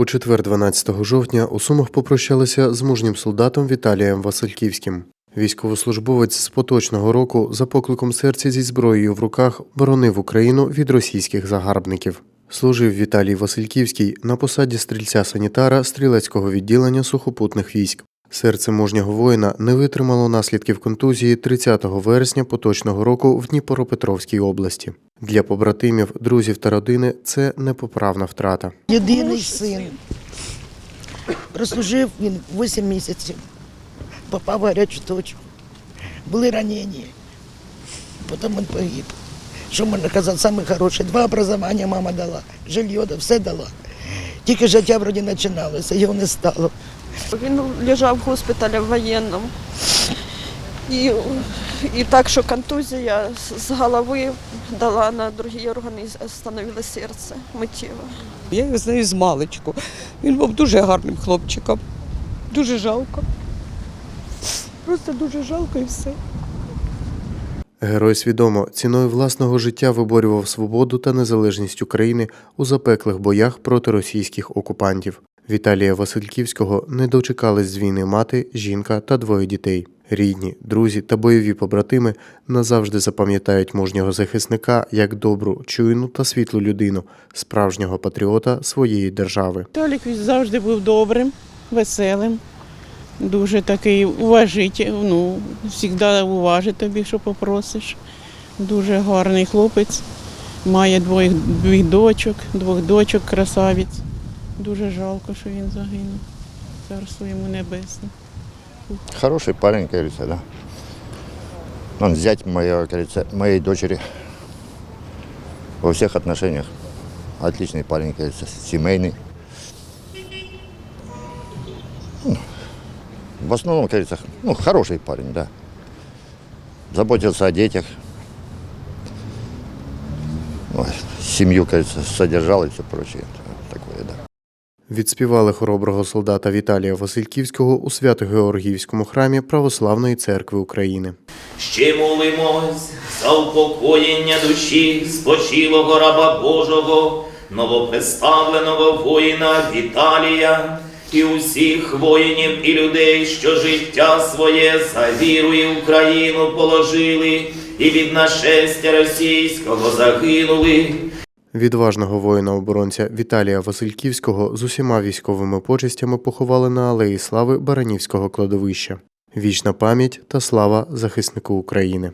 У четвер, 12 жовтня, у Сумах попрощалися з мужнім солдатом Віталієм Васильківським. Військовослужбовець з поточного року за покликом серця зі зброєю в руках боронив Україну від російських загарбників. Служив Віталій Васильківський на посаді стрільця-санітара стрілецького відділення сухопутних військ. Серце мужнього воїна не витримало наслідків контузії 30 вересня поточного року в Дніпропетровській області. Для побратимів, друзів та родини це непоправна втрата. Єдиний син. Прослужив він 8 місяців. Попав в гарячу точку. Були ранені. Потім він погиб. Що можна казати, саме хороше. Два образування мама дала, жилье, все дала. Тільки життя вроді починалося, його не стало. Він лежав в госпіталі в воєнному. І, і так, що контузія з- голови дала на другі органи, і остановило серце миттєво. Я його знаю з маличку. Він був дуже гарним хлопчиком. Дуже жалко. Просто дуже жалко і все. Герой свідомо ціною власного життя виборював свободу та незалежність України у запеклих боях проти російських окупантів. Віталія Васильківського не дочекались з війни мати, жінка та двоє дітей. Рідні, друзі та бойові побратими назавжди запам'ятають мужнього захисника як добру, чуйну та світлу людину, справжнього патріота своєї держави. Толік завжди був добрим, веселим, дуже такий уважитель, ну, завжди уважить тобі, що попросиш. Дуже гарний хлопець. Має двох, двох дочок, двох дочок, красавець. Дуже жалко, що він загинув. Царство йому небесне. Хороший парень, говорится, да. Он зять как говорится, моей дочери во всех отношениях. Отличный парень, говорится, семейный. Ну, В основном, говорится, ну, хороший парень, да. Заботился о детях. Семью, говорится, содержал и все прочее. Відспівали хороброго солдата Віталія Васильківського у Свято-Георгіївському храмі Православної церкви України. Ще молимось за упокоєння душі спочилого раба Божого, новоприставленого воїна Віталія і усіх воїнів і людей, що життя своє за віру і Україну положили, і від нашестя російського загинули. Відважного воїна-оборонця Віталія Васильківського з усіма військовими почестями поховали на алеї слави Баранівського кладовища. Вічна пам'ять та слава захиснику України.